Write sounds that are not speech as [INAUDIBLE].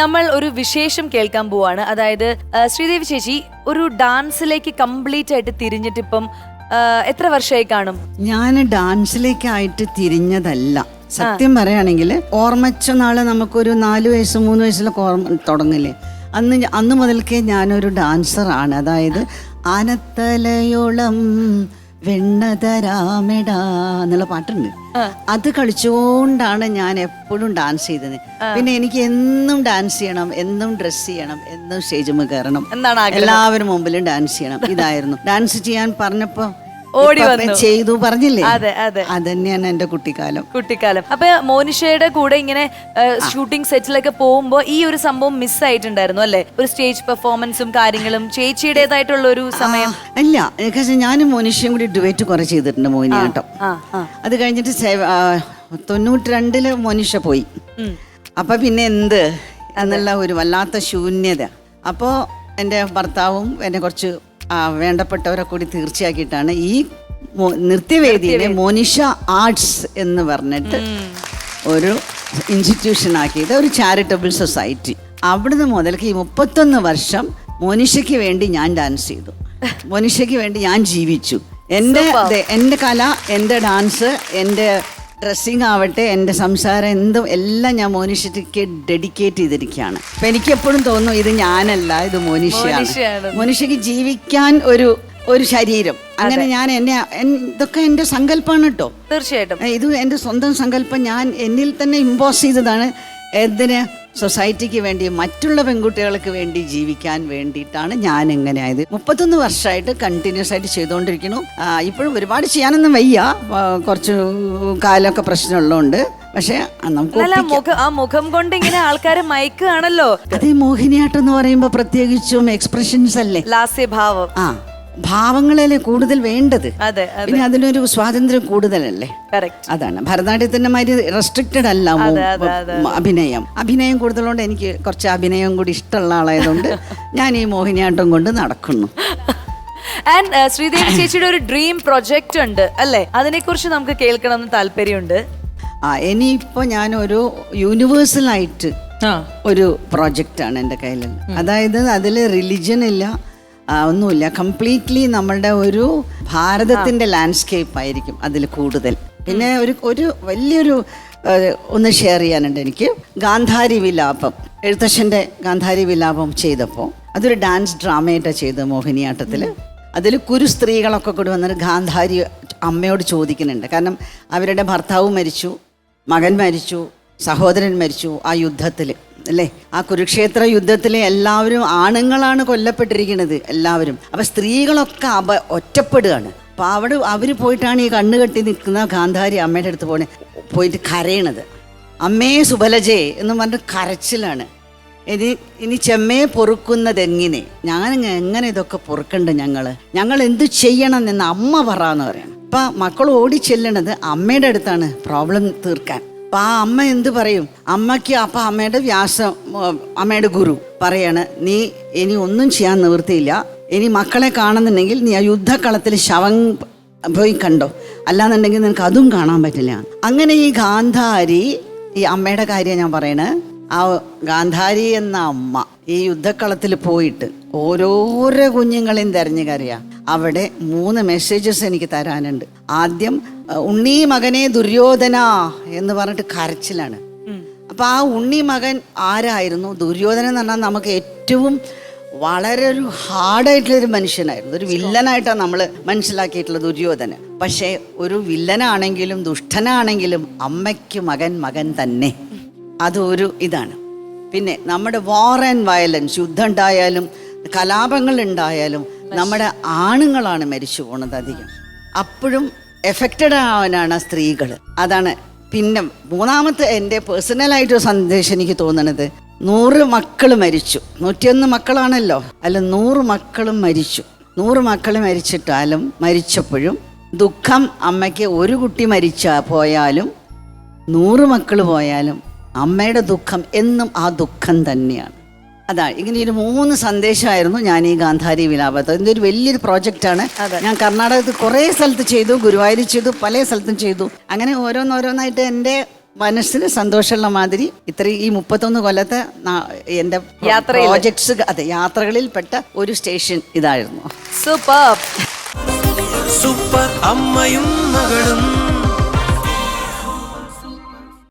നമ്മൾ ഒരു വിശേഷം കേൾക്കാൻ പോവാണ്. അതായത് ശ്രീദേവി ചേച്ചി ഒരു ഡാൻസിലേക്ക് കംപ്ലീറ്റ് ആയിട്ട് തിരിഞ്ഞിട്ട് ഇപ്പം എത്ര വർഷമായി കാണും? ഞാൻ ഡാൻസിലേക്കായിട്ട് തിരിഞ്ഞതല്ല. സത്യം പറയുകയാണെങ്കിൽ ഓർമ്മച്ച നാളെ നമുക്കൊരു നാല് വയസ്സ് മൂന്ന് വയസ്സിലൊക്കെ ഓർമ്മ തുടങ്ങില്ലേ? അന്ന് അന്ന് മുതൽക്കേ ഞാനൊരു ഡാൻസറാണ്. അതായത് ആനത്തലയോളം വെണ്ണതരാമെടാ എന്നുള്ള പാട്ടുണ്ട്. അത് കളിച്ചുകൊണ്ടാണ് ഞാൻ എപ്പോഴും ഡാൻസ് ചെയ്തത്. പിന്നെ എനിക്ക് എന്നും ഡാൻസ് ചെയ്യണം എന്നും ഡ്രസ് ചെയ്യണം എന്നും സ്റ്റേജിൽ കയറണം. എല്ലാവരും മുമ്പിലും ഡാൻസ് ചെയ്യണം. ഇതായിരുന്നു. ഡാൻസ് ചെയ്യാൻ പറഞ്ഞപ്പോ ഓടി വന്നു. ചെയ്തു പറഞ്ഞില്ലേ? അതെ അതെ. അതന്നെയാണ് എന്റെ കുട്ടിക്കാലം. കുട്ടിക്കാലം. അപ്പൊ മോനിഷയുടെ കൂടെ ഇങ്ങനെ ഷൂട്ടിംഗ് സെറ്റിലൊക്കെ പോകുമ്പോ ഈ ഒരു സംഭവം മിസ് ആയിട്ടുണ്ടായിരുന്നു അല്ലെ? ഒരു സ്റ്റേജ് പെർഫോമൻസും കാര്യങ്ങളും ചേച്ചിയുടേതായിട്ടുള്ള ഒരു സമയം. അല്ല ഞാനും മോനിഷയും കൂടി ഡുവേറ്റ് കുറെ ചെയ്തിട്ടുണ്ട് മോഹിനിയാട്ടം ആ അത് കഴിഞ്ഞിട്ട് തൊണ്ണൂറ്റി രണ്ടിൽ മോനിഷ പോയി. അപ്പൊ പിന്നെ എന്ത്? എന്നുള്ള ഒരു വല്ലാത്ത ശൂന്യത. അപ്പോൾ എന്റെ ഭർത്താവും എന്നെ കുറച്ച് വേണ്ടപ്പെട്ടവരെ കൂടി തീർച്ചയാക്കിയിട്ടാണ് ഈ നൃത്യവേദിയിലെ മോനിഷ ആർട്സ് എന്ന് പറഞ്ഞിട്ട് ഒരു ഇൻസ്റ്റിറ്റ്യൂഷൻ ആക്കിയത് ഒരു ചാരിറ്റബിൾ സൊസൈറ്റി അവിടുന്ന് മുതൽക്ക് ഈ മുപ്പത്തൊന്ന് വർഷം മോനിഷയ്ക്ക് വേണ്ടി ഞാൻ ഡാൻസ് ചെയ്തു. [LAUGHS] മോനിഷയ്ക്ക് വേണ്ടി ഞാൻ ജീവിച്ചു. എന്റെ എന്റെ കല എന്റെ ഡാൻസ് എന്റെ ഡ്രസ്സിങ് ആവട്ടെ എന്റെ സംസാരം എന്തും എല്ലാം ഞാൻ മോനിഷയ്ക്ക് ഡെഡിക്കേറ്റ് ചെയ്തിരിക്കുകയാണ്. അപ്പം എനിക്കെപ്പോഴും തോന്നും ഇത് ഞാനല്ല ഇത് മോനിഷയാണ്. മോനിഷിക്ക് മോനിഷയ്ക്ക് ജീവിക്കാൻ ഒരു ഒരു ശരീരം. അങ്ങനെ ഞാൻ എന്നെ ഇതൊക്കെ എന്റെ സങ്കല്പമാണ് കേട്ടോ തീർച്ചയായിട്ടും. ഇത് എന്റെ സ്വന്തം സങ്കല്പം ഞാൻ എന്നിൽ തന്നെ ഇമ്പോസ് ചെയ്തതാണ്. എന്തിന്? സൊസൈറ്റിക്ക് വേണ്ടി മറ്റുള്ള പെൺകുട്ടികൾക്ക് വേണ്ടി ജീവിക്കാൻ വേണ്ടിയിട്ടാണ് ഞാൻ എങ്ങനെ ആയത്. മുപ്പത്തൊന്ന് വർഷമായിട്ട് കണ്ടിന്യൂസ് ആയിട്ട് ചെയ്തുകൊണ്ടിരിക്കുന്നു. ഇപ്പോഴും ഒരുപാട് ചെയ്യാനൊന്നും വയ്യ. കുറച്ച് കാലമൊക്കെ പ്രശ്നമുള്ളതുകൊണ്ട്. പക്ഷേ നമുക്ക് ആ മുഖം കൊണ്ട് ഇങ്ങനെ ആൾക്കാരെ മയക്കുകയാണല്ലോ. അതേ മോഹിനിയാട്ടം എന്ന് പറയുമ്പോൾ പ്രത്യേകിച്ചും എക്സ്പ്രഷൻസ് അല്ലേ? ലാസ്യഭാവം. ആ. ഭാവങ്ങളല്ലേ കൂടുതൽ വേണ്ടത്? പിന്നെ അതിനൊരു സ്വാതന്ത്ര്യം കൂടുതലല്ലേ? അതാണ്. ഭരതനാട്യത്തിന്റെ മാതിരി റെസ്ട്രിക്റ്റഡ് അല്ല അഭിനയം. അഭിനയം കൂടുതലുകൊണ്ട് എനിക്ക് കുറച്ച് അഭിനയം കൂടി ഇഷ്ടമുള്ള ആളായതുകൊണ്ട് [LAUGHS] ഞാൻ ഈ മോഹിനിയാട്ടം കൊണ്ട് നടക്കുന്നു. ആൻഡ് ശ്രീദേവി ചേച്ചിയുടെ ഒരു ഡ്രീം പ്രൊജക്റ്റ് ഉണ്ട് അല്ലേ? അതിനെ കുറിച്ച് നമുക്ക് കേൾക്കണം എന്ന് താല്പര്യമുണ്ട്. ആ ഇനിയിപ്പോൾ ഞാനൊരു യൂണിവേഴ്സലായിട്ട് ഒരു പ്രോജക്റ്റ് ആണ് എന്റെ കയ്യിലുള്ളത് അതായത് അതിൽ റിലിജൻ ഇല്ല ഒന്നുമില്ല. കംപ്ലീറ്റ്ലി നമ്മളുടെ ഒരു ഭാരതത്തിന്റെ ലാൻഡ്സ്കേപ്പ് ആയിരിക്കും അതിൽ കൂടുതൽ. പിന്നെ ഒരു ഒരു വലിയൊരു ഒന്ന് ഷെയർ ചെയ്യാനുണ്ട് എനിക്ക്. ഗാന്ധാരി വിലാപം. എഴുത്തച്ഛന്റെ ഗാന്ധാരി വിലാപം ചെയ്തപ്പോൾ അതൊരു ഡാൻസ് ഡ്രാമയായിട്ടാണ് ചെയ്തത് മോഹിനിയാട്ടത്തിൽ. അതിൽ കുരു സ്ത്രീകളൊക്കെ കൂടി വന്നിട്ട് ഗാന്ധാരി അമ്മയോട് ചോദിക്കുന്നുണ്ട്. കാരണം അവരുടെ ഭർത്താവ് മരിച്ചു മകൻ മരിച്ചു സഹോദരൻ മരിച്ചു ആ യുദ്ധത്തിൽ. അല്ലേ? ആ കുരുക്ഷേത്ര യുദ്ധത്തിലെ എല്ലാവരും ആണുങ്ങളാണ് കൊല്ലപ്പെട്ടിരിക്കുന്നത് എല്ലാവരും. അപ്പൊ സ്ത്രീകളൊക്കെ അപ ഒറ്റപ്പെടുകയാണ്. അപ്പൊ അവിടെ അവർ പോയിട്ടാണ് ഈ കണ്ണ് കെട്ടി നിൽക്കുന്ന ഗാന്ധാരി അമ്മയുടെ അടുത്ത് പോണേ പോയിട്ട് കരയണത്. അമ്മേ സുബലജേ എന്ന് പറഞ്ഞിട്ട് കരച്ചിലാണ്. ഇനി ഇനി ചെമ്മയെ പൊറുക്കുന്നതെങ്ങനെ ഞാൻ എങ്ങനെ ഇതൊക്കെ പൊറുക്കണ്ട് ഞങ്ങൾ? ഞങ്ങൾ എന്ത് ചെയ്യണം എന്ന് അമ്മ പറയണം. അപ്പൊ മക്കൾ ഓടി ചെല്ലണത് അമ്മയുടെ അടുത്താണ്. പ്രോബ്ലം തീർക്കാൻ. അപ്പൊ ആ അമ്മ എന്ത് പറയും? അമ്മയ്ക്ക് അപ്പൊ അമ്മയുടെ വ്യാസം അമ്മയുടെ ഗുരു പറയാണ് നീ ഇനി ഒന്നും ചെയ്യാൻ നിവൃത്തിയില്ല. ഇനി മക്കളെ കാണുന്നുണ്ടെങ്കിൽ നീ ആ യുദ്ധക്കളത്തിൽ ശവം പോയി കണ്ടോ. അല്ലാന്നുണ്ടെങ്കിൽ നിനക്ക് അതും കാണാൻ പറ്റില്ല. അങ്ങനെ ഈ ഗാന്ധാരി ഈ അമ്മയുടെ കാര്യം ഞാൻ പറയണേ. ആ ഗാന്ധാരി എന്ന അമ്മ ഈ യുദ്ധക്കളത്തിൽ പോയിട്ട് ഓരോരോ കുഞ്ഞുങ്ങളെയും തെരഞ്ഞു കറിയാ അവിടെ മൂന്ന് മെസ്സേജസ് എനിക്ക് തരാനുണ്ട്. ആദ്യം ഉണ്ണി മകനെ ദുര്യോധന എന്ന് പറഞ്ഞിട്ട് കരച്ചിലാണ്. അപ്പൊ ആ ഉണ്ണി മകൻ ആരായിരുന്നു? ദുര്യോധനൻ എന്ന് പറഞ്ഞാൽ നമുക്ക് ഏറ്റവും വളരെ ഒരു ഹാർഡായിട്ടുള്ള ഒരു മനുഷ്യനായിരുന്നു. ഒരു വില്ലനായിട്ടാണ് നമ്മൾ മനസ്സിലാക്കിയിട്ടുള്ള ദുര്യോധന പക്ഷേ ഒരു വില്ലനാണെങ്കിലും ദുഷ്ടനാണെങ്കിലും അമ്മയ്ക്ക് മകൻ മകൻ തന്നെ. അതൊരു ഇതാണ്. പിന്നെ നമ്മുടെ വാർ ആൻഡ് വയലൻസ് യുദ്ധം ഉണ്ടായാലും കലാപങ്ങൾ ഉണ്ടായാലും നമ്മുടെ ആണുങ്ങളാണ് മരിച്ചു പോണത് അധികം. അപ്പോഴും എഫക്റ്റഡ് ആവാനാണ് സ്ത്രീകൾ അതാണ് പിന്നെ മൂന്നാമത്തെ എന്റെ പേഴ്സണലായിട്ടൊരു സന്ദേശം എനിക്ക് തോന്നണത്. നൂറ് മക്കൾ മരിച്ചു. നൂറ്റിയൊന്ന് മക്കളാണല്ലോ. അല്ല നൂറ് മക്കളും മരിച്ചു. നൂറ് മക്കൾ മരിച്ചിട്ടാലും മരിച്ചപ്പോഴും ദുഃഖം അമ്മയ്ക്ക് ഒരു കുട്ടി മരിച്ച പോയാലും നൂറ് മക്കൾ പോയാലും അമ്മയുടെ ദുഃഖം എന്നും ആ ദുഃഖം തന്നെയാണ്. അതാ ഇങ്ങനെ ഒരു മൂന്ന് സന്ദേശമായിരുന്നു ഞാൻ ഈ ഗാന്ധാരി വിലാപത്ത്. ഇതിന്റെ ഒരു വലിയൊരു പ്രോജക്റ്റാണ്. ഞാൻ കർണാടകത്തിൽ കുറേ സ്ഥലത്ത് ചെയ്തു ഗുരുവായൂർ ചെയ്തു പല സ്ഥലത്തും ചെയ്തു. അങ്ങനെ ഓരോന്നോരോന്നായിട്ട് എന്റെ മനസ്സിന് സന്തോഷമുള്ള മാതിരി ഇത്ര ഈ മുപ്പത്തൊന്ന് കൊല്ലത്തെ എന്റെ പ്രോജക്ട്സ് അതെ യാത്രകളിൽ പെട്ട ഒരു സ്റ്റേഷൻ ഇതായിരുന്നു. സൂപ്പർ. സൂപ്പർ അമ്മയും മകളും